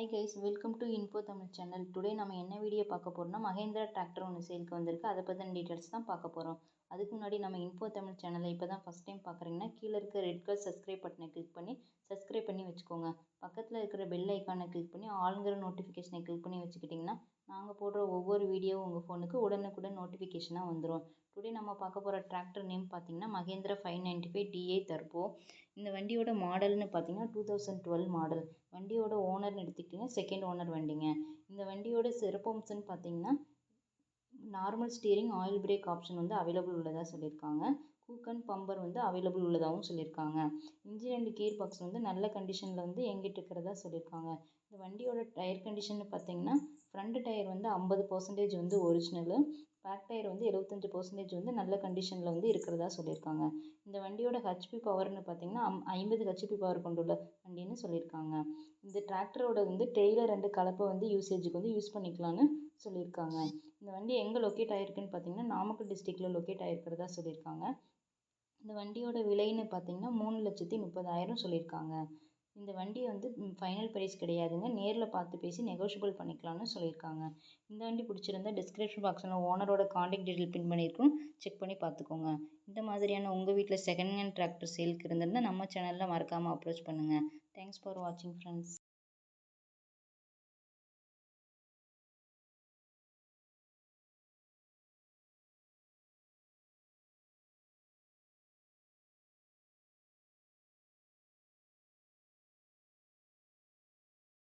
Hi guys welcome to info Tamil channel today நம்ம என்ன video பார்க்க போகிறோம்னா மகேந்திரா டிராக்டர் ஒன்று சேலுக்கு வந்திருக்கு. அதை பற்றின டீட்டெயில்ஸ் தான் பார்க்க போகிறோம் அதுக்கு முன்னாடி நம்ம இன்ஃபோ தமிழ் சேனலை இப்போ தான் ஃபஸ்ட் டைம் பார்க்குறீங்கன்னா கீழே இருக்க ரெட் கலர் சப்ஸ்கிரைப் பட்டனை கிளிக் பண்ணி சப்ஸ்கிரைப் பண்ணி வச்சுக்கோங்க. பக்கத்தில் இருக்கிற பெல் ஐக்கானை கிளிக் பண்ணி ஆளுங்கிற நோட்டிஃபிகேஷனை கிளிக் பண்ணி வச்சுக்கிட்டிங்கன்னா நாங்கள் போடுற ஒவ்வொரு வீடியோவும் உங்கள் ஃபோனுக்கு உடனுக்குடன் நோட்டிஃபிகேஷனாக வந்துடும் டுடே நம்ம பார்க்க போகிற டிராக்டர் நேம் பார்த்தீங்கன்னா Mahindra five ninety five DA turbo. இந்த வண்டியோட மாடல்னு பார்த்தீங்கன்னா டூ தௌசண்ட் டுவெல் மாடல் வண்டியோட ஓனர்னு எடுத்துக்கிட்டிங்கன்னா செகண்ட் ஓனர் வண்டிங்க. இந்த வண்டியோட சிறப்பம்சம்னு பார்த்தீங்கன்னா normal steering oil brake option வந்து அவைலபிள் உள்ளதாக சொல்லியிருக்காங்க. கூக்கன் பம்பர் வந்து அவைலபிள் உள்ளதாகவும் சொல்லியிருக்காங்க. இன்ஜின் அண்ட் கீர் பாக்ஸ் வந்து நல்ல கண்டிஷனில் வந்து எங்கிட்ட இருக்கிறதா சொல்லியிருக்காங்க. இந்த வண்டியோட டயர் கண்டிஷன் பார்த்தீங்கன்னா ஃப்ரண்ட் டயர் வந்து ஐம்பது பர்சன்டேஜ் வந்து ஒரிஜினலு பேக் டயர் வந்து எழுபத்தஞ்சு பர்சன்டேஜ் வந்து நல்ல கண்டிஷனில் வந்து இருக்கிறதா சொல்லியிருக்காங்க. இந்த வண்டியோட ஹெச்பி பவர்னு பார்த்தீங்கன்னா அம் ஐம்பது ஹெச்பி பவர் கொண்டுள்ள வண்டின்னு சொல்லியிருக்காங்க. இந்த டிராக்டரோட வந்து டெய்லர் ரெண்டு கலப்பை வந்து யூசேஜுக்கு வந்து யூஸ் பண்ணிக்கலான்னு சொல்லியிருக்காங்க. இந்த வண்டி எங்கே லொக்கேட் ஆகிருக்குன்னு பார்த்தீங்கன்னா நாமக்கல் டிஸ்ட்ரிக்டில் லொக்கேட் ஆகிருக்கிறதா சொல்லியிருக்காங்க. இந்த வண்டியோட விலைன்னு பார்த்தீங்கன்னா மூணு லட்சத்தி முப்பதாயிரம் சொல்லியிருக்காங்க. இந்த வண்டி வந்து ஃபைனல் ப்ரைஸ் கிடையாதுங்க. நேரில் பார்த்து பேசி நெகோஷியபிள் பண்ணிக்கலாம்னு சொல்லியிருக்காங்க. இந்த வண்டி பிடிச்சிருந்தா டிஸ்கிரிப்ஷன் பாக்ஸில் ஓனரோட காண்டாக்ட் டீட்டெயில் பின் பண்ணியிருக்கோம் செக் பண்ணி பார்த்துக்கோங்க. இந்த மாதிரியான உங்கள் வீட்டில் செகண்ட் ஹேண்ட் டிராக்டர் சேலுக்கு இருந்திருந்தால் நம்ம சேனலில் மறக்காமல் அப்ரோச் பண்ணுங்கள் தேங்க்ஸ் ஃபார் வாட்சிங் ஃப்ரெண்ட்ஸ்